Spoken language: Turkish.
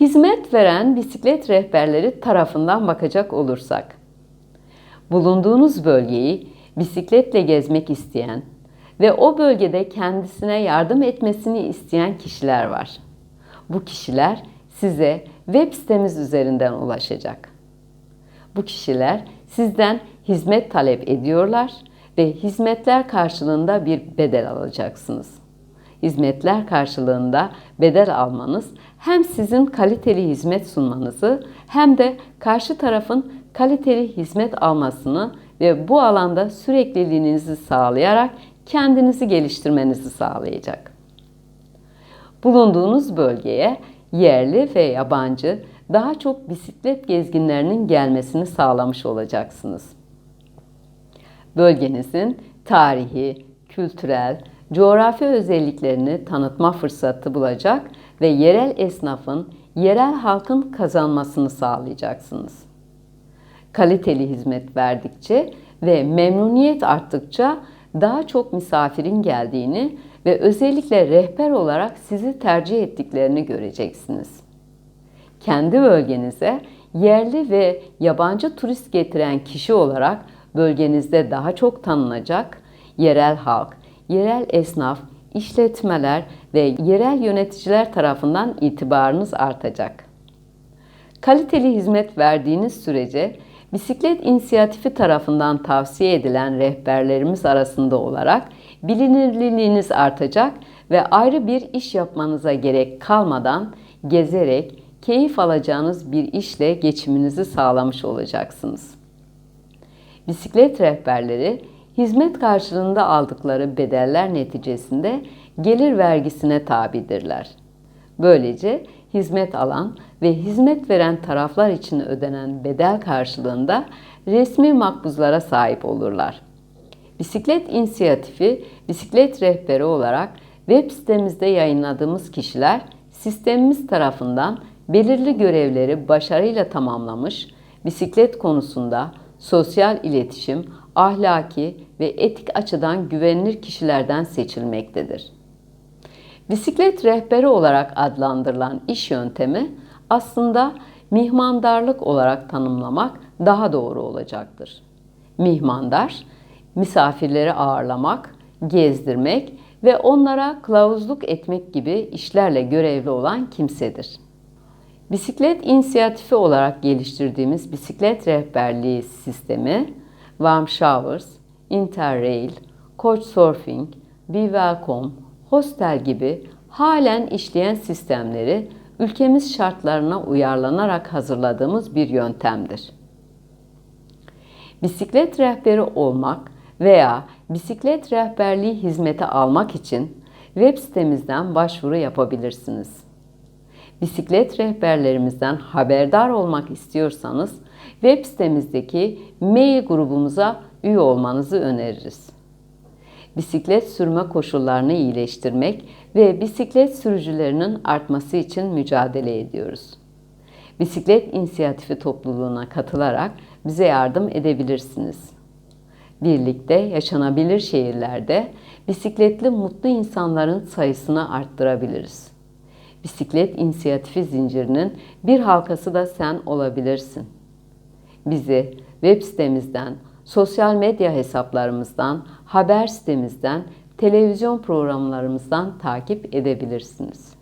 Hizmet veren bisiklet rehberleri tarafından bakacak olursak, bulunduğunuz bölgeyi bisikletle gezmek isteyen ve o bölgede kendisine yardım etmesini isteyen kişiler var. Bu kişiler size web sitemiz üzerinden ulaşacak. Bu kişiler sizden hizmet talep ediyorlar ve hizmetler karşılığında bir bedel alacaksınız. Hizmetler karşılığında bedel almanız hem sizin kaliteli hizmet sunmanızı hem de karşı tarafın kaliteli hizmet almasını ve bu alanda sürekliliğinizi sağlayarak kendinizi geliştirmenizi sağlayacak. Bulunduğunuz bölgeye yerli ve yabancı daha çok bisiklet gezginlerinin gelmesini sağlamış olacaksınız. Bölgenizin tarihi, kültürel, coğrafi özelliklerini tanıtma fırsatı bulacak ve yerel esnafın, yerel halkın kazanmasını sağlayacaksınız. Kaliteli hizmet verdikçe ve memnuniyet arttıkça daha çok misafirin geldiğini ve özellikle rehber olarak sizi tercih ettiklerini göreceksiniz. Kendi bölgenize yerli ve yabancı turist getiren kişi olarak bölgenizde daha çok tanınacak, yerel halk, yerel esnaf, işletmeler ve yerel yöneticiler tarafından itibarınız artacak. Kaliteli hizmet verdiğiniz sürece bisiklet inisiyatifi tarafından tavsiye edilen rehberlerimiz arasında olarak bilinirliğiniz artacak ve ayrı bir iş yapmanıza gerek kalmadan gezerek keyif alacağınız bir işle geçiminizi sağlamış olacaksınız. Bisiklet rehberleri hizmet karşılığında aldıkları bedeller neticesinde gelir vergisine tabidirler. Böylece hizmet alan ve hizmet veren taraflar için ödenen bedel karşılığında resmi makbuzlara sahip olurlar. Bisiklet inisiyatifi, bisiklet rehberi olarak web sitemizde yayınladığımız kişiler sistemimiz tarafından belirli görevleri başarıyla tamamlamış, bisiklet konusunda sosyal iletişim, ahlaki ve etik açıdan güvenilir kişilerden seçilmektedir. Bisiklet rehberi olarak adlandırılan iş yöntemi aslında mihmandarlık olarak tanımlamak daha doğru olacaktır. Mihmandar, misafirleri ağırlamak, gezdirmek ve onlara kılavuzluk etmek gibi işlerle görevli olan kimsedir. Bisiklet inisiyatifi olarak geliştirdiğimiz bisiklet rehberliği sistemi Warm Showers, Interrail, Couchsurfing, Welcome, Hostel gibi halen işleyen sistemleri ülkemiz şartlarına uyarlanarak hazırladığımız bir yöntemdir. Bisiklet rehberi olmak veya bisiklet rehberliği hizmeti almak için web sitemizden başvuru yapabilirsiniz. Bisiklet rehberlerimizden haberdar olmak istiyorsanız web sitemizdeki mail grubumuza üye olmanızı öneririz. Bisiklet sürme koşullarını iyileştirmek ve bisiklet sürücülerinin artması için mücadele ediyoruz. Bisiklet inisiyatifi topluluğuna katılarak bize yardım edebilirsiniz. Birlikte yaşanabilir şehirlerde bisikletli mutlu insanların sayısını arttırabiliriz. Bisiklet inisiyatifi zincirinin bir halkası da sen olabilirsin. Bizi web sitemizden, sosyal medya hesaplarımızdan, haber sitemizden, televizyon programlarımızdan takip edebilirsiniz.